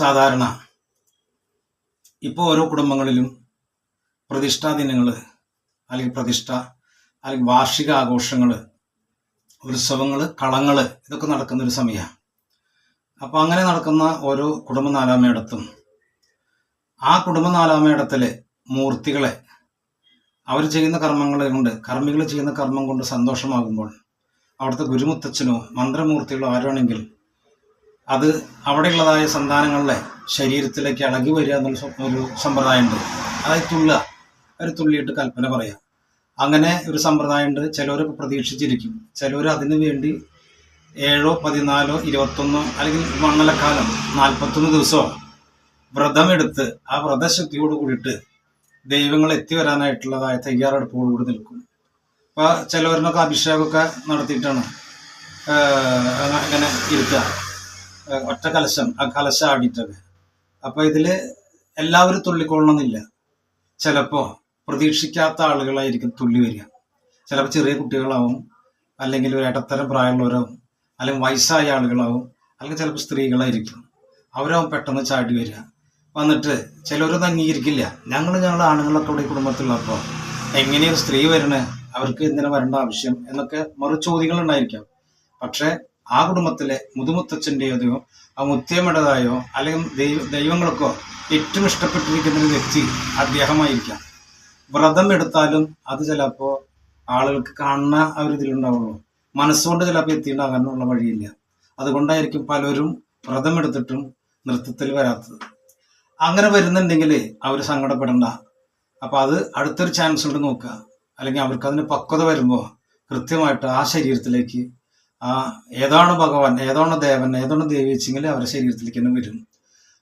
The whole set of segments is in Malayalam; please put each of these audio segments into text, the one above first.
സാധാരണ ഇപ്പോൾ ഓരോ കുടുംബങ്ങളിലും പ്രതിഷ്ഠാ ദിനങ്ങൾ അല്ലെങ്കിൽ പ്രതിഷ്ഠ അല്ലെങ്കിൽ വാർഷിക ആഘോഷങ്ങൾ ഉത്സവങ്ങൾ കളങ്ങൾ ഇതൊക്കെ നടക്കുന്ന ഒരു സമയമാണ് അപ്പോൾ അങ്ങനെ നടക്കുന്ന ഓരോ കുടുംബ നാലാമയിടത്തും ആ കുടുംബ നാലാമയിടത്തിലെ മൂർത്തികളെ അവർ ചെയ്യുന്ന കർമ്മങ്ങൾ കൊണ്ട് കർമ്മികൾ ചെയ്യുന്ന കർമ്മം കൊണ്ട് സന്തോഷമാകുമ്പോൾ അവിടുത്തെ ഗുരുമുത്തച്ഛനോ മന്ത്രമൂർത്തികളോ ആരാണെങ്കിൽ അത് അവിടെയുള്ളതായ സന്താനങ്ങളുടെ ശരീരത്തിലേക്ക് ഇളകി വരിക എന്നുള്ള ഒരു സമ്പ്രദായമുണ്ട്. അതായത് തുള്ളുക ഒരു തുള്ളിയിട്ട് കൽപ്പന പറയാം. അങ്ങനെ ഒരു സമ്പ്രദായമുണ്ട്. ചിലവരൊക്കെ പ്രതീക്ഷിച്ചിരിക്കും. ചിലവർ അതിനു വേണ്ടി ഏഴോ പതിനാലോ ഇരുപത്തൊന്നോ അല്ലെങ്കിൽ മണ്ണലക്കാലം നാൽപ്പത്തൊന്ന് ദിവസമോ വ്രതമെടുത്ത് ആ വ്രതശക്തിയോട് കൂടിയിട്ട് ദൈവങ്ങൾ എത്തി വരാനായിട്ടുള്ളതായ തയ്യാറെടുപ്പോടുകൂടി നിൽക്കും. അപ്പോൾ ചിലവരിനൊക്കെ അഭിഷേകമൊക്കെ നടത്തിയിട്ടാണ് അങ്ങനെ അങ്ങ- ഇരുത്തുക ഒറ്റ കലശം ആ കലശം ആടിയിട്ടൊക്കെ അപ്പോൾ ഇതിൽ എല്ലാവരും തുള്ളിക്കൊള്ളണമെന്നില്ല. ചിലപ്പോ പ്രതീക്ഷിക്കാത്ത ആളുകളായിരിക്കും തുള്ളി വരിക. ചിലപ്പോൾ ചെറിയ കുട്ടികളാവും അല്ലെങ്കിൽ ഒരു ഇടത്തരം പ്രായമുള്ളവരാവും അല്ലെങ്കിൽ വയസ്സായ ആളുകളാവും അല്ലെങ്കിൽ ചിലപ്പോൾ സ്ത്രീകളായിരിക്കും. അവരാവും പെട്ടെന്ന് ചാടി വരിക. വന്നിട്ട് ചിലരൊന്നും അംഗീകരിക്കില്ല. ഞങ്ങൾ ഞങ്ങളുടെ ആണുങ്ങളൊക്കെ ഇവിടെ കുടുംബത്തിലുള്ളപ്പോൾ എങ്ങനെയൊരു സ്ത്രീ വരണേ? അവർക്ക് എന്തിനാ വരേണ്ട ആവശ്യം? എന്നൊക്കെ മറു ചോദ്യങ്ങൾ ഉണ്ടായിരിക്കാം. പക്ഷേ ആ കുടുംബത്തിലെ മുതുമുത്തച്ഛന്റെയോ ആ മുത്തേമ്മയുടേതായോ അല്ലെങ്കിൽ ദൈവ ദൈവങ്ങൾക്കോ ഏറ്റവും ഇഷ്ടപ്പെട്ടിരിക്കുന്ന ഒരു വ്യക്തി അദ്ദേഹമായിരിക്കാം. വ്രതം എടുത്താലും അത് ചിലപ്പോൾ ആളുകൾക്ക് കാണുന്ന ആ ഒരു ഇതിലുണ്ടാവുള്ളൂ. മനസ്സുകൊണ്ട് ചിലപ്പോൾ എത്തിയിട്ടുണ്ടാകാനുള്ള വഴിയില്ല. അതുകൊണ്ടായിരിക്കും പലരും വ്രതം എടുത്തിട്ടും നൃത്തത്തിൽ വരാത്തത്. അങ്ങനെ വരുന്നുണ്ടെങ്കിൽ അവർ സങ്കടപ്പെടണ്ട. അപ്പം അത് അടുത്തൊരു ചാൻസ് ഉണ്ട് നോക്കുക. അല്ലെങ്കിൽ അവർക്ക് അതിന് പക്വത വരുമ്പോൾ കൃത്യമായിട്ട് ആ ശരീരത്തിലേക്ക് ആ ഏതാണ് ഭഗവാൻ ഏതാണ് ദേവൻ ഏതാണ് ദേവി വെച്ചെങ്കിൽ അവരുടെ ശരീരത്തിലേക്ക് തന്നെ വരും.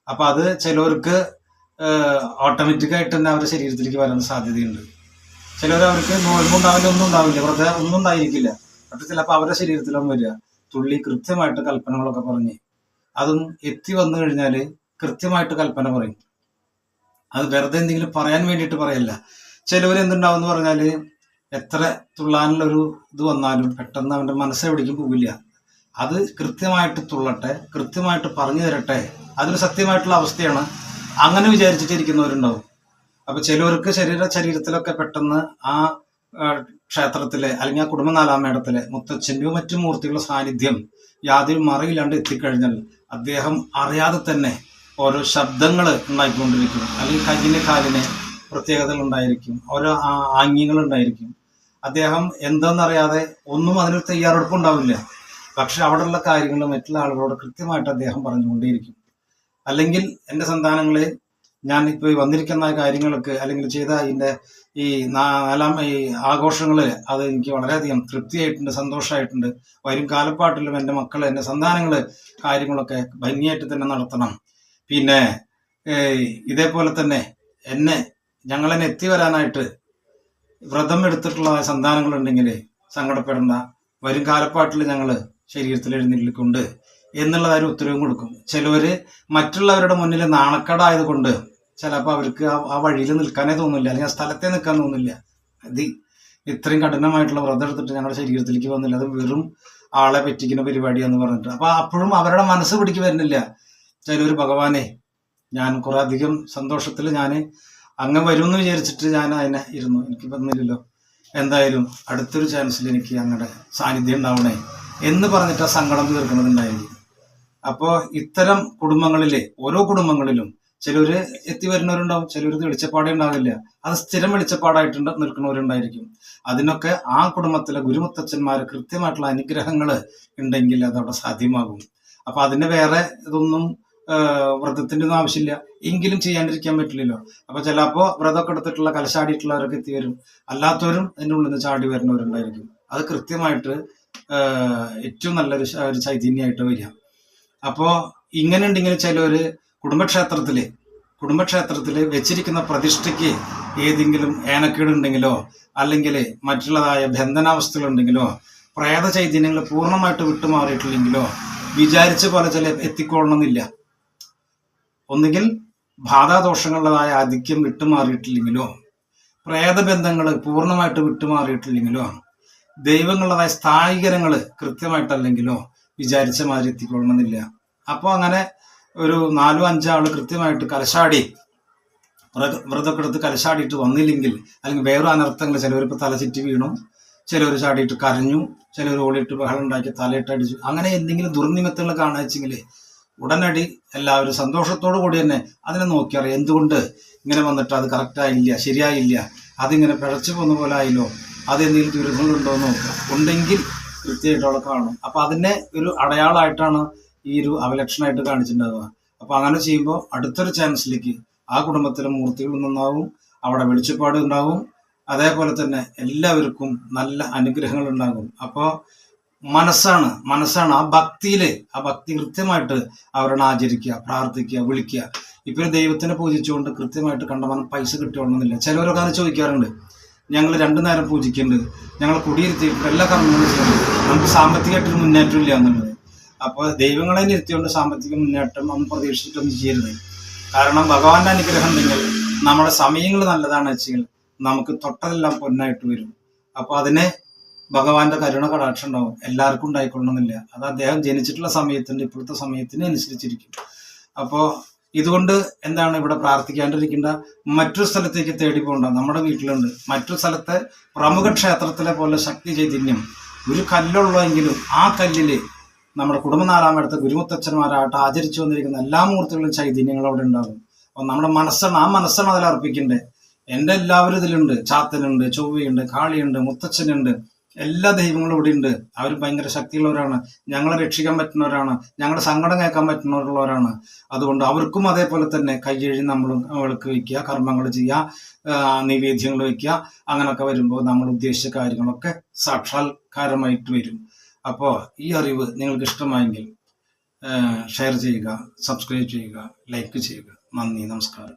അപ്പൊ അത് ചിലവർക്ക് ഓട്ടോമാറ്റിക്കായിട്ട് തന്നെ അവരുടെ ശരീരത്തിലേക്ക് വരാൻ സാധ്യതയുണ്ട്. ചിലർ അവർക്ക് നോൽമുണ്ടാവില്ല ഒന്നും ഉണ്ടാവില്ല വെറുതെ ഒന്നും ഉണ്ടായിരിക്കില്ല. പക്ഷെ ചിലപ്പോൾ അവരുടെ ശരീരത്തിലും വരിക. തുള്ളി കൃത്യമായിട്ട് കൽപ്പനകളൊക്കെ പറഞ്ഞ് അതും എത്തി വന്നു കഴിഞ്ഞാൽ കൃത്യമായിട്ട് കൽപ്പന പറയും. അത് വെറുതെ എന്തെങ്കിലും പറയാൻ വേണ്ടിയിട്ട് പറയല്ല. ചിലവർ എന്തുണ്ടാവും എന്ന് പറഞ്ഞാൽ എത്ര തുള്ളാനുള്ള ഒരു ഇത് വന്നാലും പെട്ടെന്ന് അവന്റെ മനസ്സ് എവിടേക്കും പോവില്ല. അത് കൃത്യമായിട്ട് തുള്ളട്ടെ കൃത്യമായിട്ട് പറഞ്ഞു തരട്ടെ. അതൊരു സത്യമായിട്ടുള്ള അവസ്ഥയാണ്. അങ്ങനെ വിചാരിച്ചിട്ടിരിക്കുന്നവരുണ്ടാവും. അപ്പൊ ചിലവർക്ക് ശരീര ശരീരത്തിലൊക്കെ പെട്ടെന്ന് ആ ക്ഷേത്രത്തിലെ അല്ലെങ്കിൽ ആ കുടുംബ നാലാമേടത്തിലെ മുത്തച്ഛന്റെയോ മറ്റു മൂർത്തികളുടെ സാന്നിധ്യം യാതൊരു മറയില്ലാണ്ട് എത്തിക്കഴിഞ്ഞാൽ അദ്ദേഹം അറിയാതെ തന്നെ ഓരോ ശബ്ദങ്ങൾ ഉണ്ടായിക്കൊണ്ടിരിക്കും. അല്ലെങ്കിൽ കയ്യിന് കാലിന് പ്രത്യേകതകൾ ഉണ്ടായിരിക്കും. ഓരോ ആംഗ്യങ്ങൾ ഉണ്ടായിരിക്കും. അദ്ദേഹം എന്തെന്നറിയാതെ ഒന്നും അതിനൊരു തയ്യാറെടുപ്പ് ഉണ്ടാവില്ല പക്ഷെ അവിടെയുള്ള കാര്യങ്ങൾ മറ്റുള്ള ആളുകളോട് കൃത്യമായിട്ട് അദ്ദേഹം പറഞ്ഞുകൊണ്ടേയിരിക്കും. അല്ലെങ്കിൽ എന്റെ സന്താനങ്ങളെ ഞാൻ ഇപ്പോൾ വന്നിരിക്കുന്ന കാര്യങ്ങൾക്ക് അല്ലെങ്കിൽ ചെയ്ത അതിന്റെ ഈ നാലാം ഈ ആഘോഷങ്ങൾ അത് എനിക്ക് വളരെയധികം തൃപ്തിയായിട്ടുണ്ട് സന്തോഷമായിട്ടുണ്ട്. വരും കാലപ്പാട്ടിലും എന്റെ മക്കൾ എന്റെ സന്താനങ്ങൾ കാര്യങ്ങളൊക്കെ ഭംഗിയായിട്ട് തന്നെ നടത്തണം. പിന്നെ ഇതേപോലെ തന്നെ എന്നെ ഞങ്ങളെന്നെ എത്തി വരാനായിട്ട് വ്രതം എടുത്തിട്ടുള്ള സന്താനങ്ങളുണ്ടെങ്കിൽ സങ്കടപ്പെടേണ്ട. വരും കാലപ്പാട്ടിൽ ഞങ്ങൾ ശരീരത്തിൽ എഴുന്നേൽക്കുണ്ട് എന്നുള്ള ഒരു ഉത്തരവും കൊടുക്കും. ചിലവർ മറ്റുള്ളവരുടെ മുന്നിൽ നാണക്കേടായതുകൊണ്ട് ചിലപ്പോൾ അവർക്ക് ആ വഴിയിൽ നിൽക്കാനേ തോന്നില്ല അല്ലെങ്കിൽ ആ സ്ഥലത്തെ നിൽക്കാൻ തോന്നില്ല. ഇത് ഇത്രയും കഠിനമായിട്ടുള്ള വ്രതം എടുത്തിട്ട് ഞങ്ങളുടെ ശരീരത്തിലേക്ക് വന്നില്ല. അത് വെറും ആളെ പറ്റിക്കുന്ന പരിപാടിയാന്ന് പറഞ്ഞിട്ട്. അപ്പൊ അപ്പോഴും അവരുടെ മനസ്സ് പിടിക്ക് വരുന്നില്ല. ചിലവർ ഭഗവാനെ ഞാൻ കുറെ അധികം സന്തോഷത്തിൽ ഞാൻ അങ്ങ് വരുമെന്ന് വിചാരിച്ചിട്ട് ഞാൻ അതിനെ ഇരുന്നു. എനിക്ക് വന്നില്ലല്ലോ. എന്തായാലും അടുത്തൊരു ചാൻസിൽ എനിക്ക് അങ്ങടെ സാന്നിധ്യം ഉണ്ടാവണേ എന്ന് പറഞ്ഞിട്ട് ആ സങ്കടം തീർക്കുന്നതുണ്ടായിരിക്കും. അപ്പോൾ ഇത്തരം കുടുംബങ്ങളിലെ ഓരോ കുടുംബങ്ങളിലും ചിലര് എത്തി വരുന്നവരുണ്ടാവും ചിലർക്ക് വെളിച്ചപ്പാടേ ഉണ്ടാവില്ല. അത് സ്ഥിരം വെളിച്ചപ്പാടായിട്ട് നിൽക്കുന്നവരുണ്ടായിരിക്കും. അതിനൊക്കെ ആ കുടുംബത്തിലെ ഗുരുമുത്തച്ഛന്മാരെ കൃത്യമായിട്ടുള്ള അനുഗ്രഹങ്ങൾ ഉണ്ടെങ്കിൽ അതവിടെ സാധ്യമാകും. അപ്പൊ അതിന് വേറെ ഇതൊന്നും വ്രതത്തിന്റെ ഒന്നും ആവശ്യമില്ല. എങ്കിലും ചെയ്യാണ്ടിരിക്കാൻ പറ്റില്ലല്ലോ. അപ്പൊ ചിലപ്പോ വ്രതമൊക്കെ എടുത്തിട്ടുള്ള കലശാടിയിട്ടുള്ളവരൊക്കെ എത്തി വരും. അല്ലാത്തവരും അതിന്റെ ഉള്ളിൽ നിന്ന് ചാടി വരുന്നവരുണ്ടായിരിക്കും. അത് കൃത്യമായിട്ട് ഏറ്റവും നല്ലൊരു ഒരു ചൈതന്യമായിട്ട് വരിക. അപ്പോ ഇങ്ങനെ ഉണ്ടെങ്കിൽ ചിലവര് കുടുംബക്ഷേത്രത്തിൽ കുടുംബക്ഷേത്രത്തിൽ വെച്ചിരിക്കുന്ന പ്രതിഷ്ഠയ്ക്ക് ഏതെങ്കിലും ഏനക്കേടുണ്ടെങ്കിലോ അല്ലെങ്കിൽ മറ്റുള്ളതായ ബന്ധനാവസ്ഥകളുണ്ടെങ്കിലോ പ്രേത ചൈതന്യങ്ങൾ പൂർണമായിട്ട് വിട്ടുമാറിയിട്ടില്ലെങ്കിലോ വിചാരിച്ച പോലെ ചില എത്തിക്കൊള്ളണമെന്നില്ല. ഒന്നുകിൽ ബാധാദോഷങ്ങളുടേതായ ആധിക്യം വിട്ടുമാറിയിട്ടില്ലെങ്കിലോ പ്രേതബന്ധങ്ങൾ പൂർണമായിട്ട് വിട്ടുമാറിയിട്ടില്ലെങ്കിലോ ദൈവങ്ങളുടേതായ സ്ഥായികരങ്ങൾ കൃത്യമായിട്ടല്ലെങ്കിലോ വിചാരിച്ച മാതിരി എത്തിക്കൊള്ളണമെന്നില്ല. അപ്പോൾ അങ്ങനെ ഒരു നാലോ അഞ്ചോ ആൾ കൃത്യമായിട്ട് കലശാടി വ്രതൊക്കെ എടുത്ത് കലശാടിയിട്ട് വന്നില്ലെങ്കിൽ അല്ലെങ്കിൽ വേറെ അനർത്ഥങ്ങൾ ചിലവരിപ്പോൾ തല ചുറ്റി വീണു ചിലവർ ചാടിയിട്ട് കരഞ്ഞു ചിലവർ ഓടിയിട്ട് ബഹളം ഉണ്ടാക്കി തലയിട്ട് അടിച്ചു അങ്ങനെ എന്തെങ്കിലും ദുർനിമിത്തങ്ങൾ കാണാച്ചെങ്കിൽ ഉടനടി എല്ലാവരും സന്തോഷത്തോടു കൂടി തന്നെ അതിനെ നോക്കിയറിയാം എന്തുകൊണ്ട് ഇങ്ങനെ വന്നിട്ട് അത് കറക്റ്റായില്ല ശരിയായില്ല? അതിങ്ങനെ പിഴച്ചു പോകുന്ന പോലെ ആയില്ലോ? അതെന്തെങ്കിലും ദുരിതങ്ങളുണ്ടോ എന്ന് നോക്കുക. ഉണ്ടെങ്കിൽ കൃത്യമായിട്ട് അവിടെ കാണും. അപ്പൊ അതിനെ ഒരു അടയാളമായിട്ടാണ് ഈ ഒരു അവലക്ഷണമായിട്ട് കാണിച്ചിട്ടുണ്ടാവുക. അപ്പൊ അങ്ങനെ ചെയ്യുമ്പോൾ അടുത്തൊരു ചാൻസിലേക്ക് ആ കുടുംബത്തിലെ മൂർത്തികൾ നന്നാവും അവിടെ വെളിച്ചപ്പാട് ഉണ്ടാവും അതേപോലെ തന്നെ എല്ലാവർക്കും നല്ല അനുഗ്രഹങ്ങൾ ഉണ്ടാകും. അപ്പോൾ മനസ്സാണ് മനസ്സാണ്. ആ ഭക്തിയിൽ ആ ഭക്തി കൃത്യമായിട്ട് അവരോട് ആചരിക്കുക പ്രാർത്ഥിക്കുക വിളിക്കുക. ഇപ്പൊ ദൈവത്തിനെ പൂജിച്ചുകൊണ്ട് കൃത്യമായിട്ട് കണ്ടമാനം പൈസ കിട്ടിയോണമെന്നില്ല ചിലവരൊക്കെ അത് ചോദിക്കാറുണ്ട്. ഞങ്ങൾ രണ്ടു നേരം പൂജിക്കുന്നുണ്ട് ഞങ്ങൾ കുടിയിരുത്തിയിട്ടുണ്ട്. എല്ലാ കർമ്മങ്ങളും ചെയ്യുന്നുണ്ട്. നമുക്ക് സാമ്പത്തികമായിട്ടൊരു മുന്നേറ്റം ഇല്ല എന്നുള്ളത്. അപ്പോൾ ദൈവങ്ങളെ നിർത്തിക്കൊണ്ട് സാമ്പത്തിക മുന്നേറ്റം ഒന്നും പ്രതീക്ഷിച്ചിട്ടൊന്നും ചെയ്യരുത്. കാരണം ഭഗവാന്റെ അനുഗ്രഹം ഉണ്ടെങ്കിൽ നമ്മുടെ സമയങ്ങൾ നല്ലതാണ് വെച്ചെങ്കിൽ നമുക്ക് തൊട്ടതെല്ലാം പൊന്നായിട്ട് വരും. അപ്പൊ അതിനെ ഭഗവാന്റെ കരുണ കടാക്ഷം ഉണ്ടാവും. എല്ലാവർക്കും ഉണ്ടായിക്കൊള്ളണമെന്നില്ല. അത് അദ്ദേഹം ജനിച്ചിട്ടുള്ള സമയത്തിന്റെ ഇപ്പോഴത്തെ സമയത്തിന് അനുസരിച്ചിരിക്കും അപ്പോ ഇതുകൊണ്ട് എന്താണ് ഇവിടെ പ്രാർത്ഥിക്കാണ്ടിരിക്കേണ്ട? മറ്റൊരു സ്ഥലത്തേക്ക് തേടി പോകണ്ട. നമ്മുടെ വീട്ടിലുണ്ട്. മറ്റൊരു സ്ഥലത്തെ പ്രമുഖ ക്ഷേത്രത്തിലെ പോലെ ശക്തി ചൈതന്യം. ഒരു കല്ലുള്ളെങ്കിലും ആ കല്ലിൽ നമ്മുടെ കുടുംബനാലാമടുത്ത ഗുരുമുത്തച്ഛന്മാരായിട്ട് ആചരിച്ചു വന്നിരിക്കുന്ന എല്ലാ മൂർത്തികളും ചൈതന്യങ്ങളും അവിടെ ഉണ്ടാകും. അപ്പൊ നമ്മുടെ മനസ്സാണ് ആ മനസ്സാണ് അതിൽ അർപ്പിക്കേണ്ടത്. എന്റെ എല്ലാവരും ഇതിലുണ്ട്. ചാത്തനുണ്ട് ചൊവ്വയുണ്ട് കാളിയുണ്ട് മുത്തച്ഛനുണ്ട്. എല്ലാ ദൈവങ്ങളും ഇവിടെ ഉണ്ട്. അവർ ഭയങ്കര ശക്തിയുള്ളവരാണ്. ഞങ്ങളെ രക്ഷിക്കാൻ പറ്റുന്നവരാണ്. ഞങ്ങളുടെ സങ്കടം കേൾക്കാൻ പറ്റുന്നവരുള്ളവരാണ്. അതുകൊണ്ട് അവർക്കും അതേപോലെ തന്നെ കയ്യഴി നമ്മൾ അവൾക്ക് വയ്ക്കുക കർമ്മങ്ങൾ ചെയ്യുക നിവേദ്യങ്ങൾ വയ്ക്കുക. അങ്ങനെയൊക്കെ വരുമ്പോൾ നമ്മൾ ഉദ്ദേശിച്ച കാര്യങ്ങളൊക്കെ സാക്ഷാത്കാരമായിട്ട് വരും. അപ്പോൾ ഈ അറിവ് നിങ്ങൾക്ക് ഇഷ്ടമായെങ്കിൽ ഷെയർ ചെയ്യുക സബ്സ്ക്രൈബ് ചെയ്യുക ലൈക്ക് ചെയ്യുക. നന്ദി നമസ്കാരം.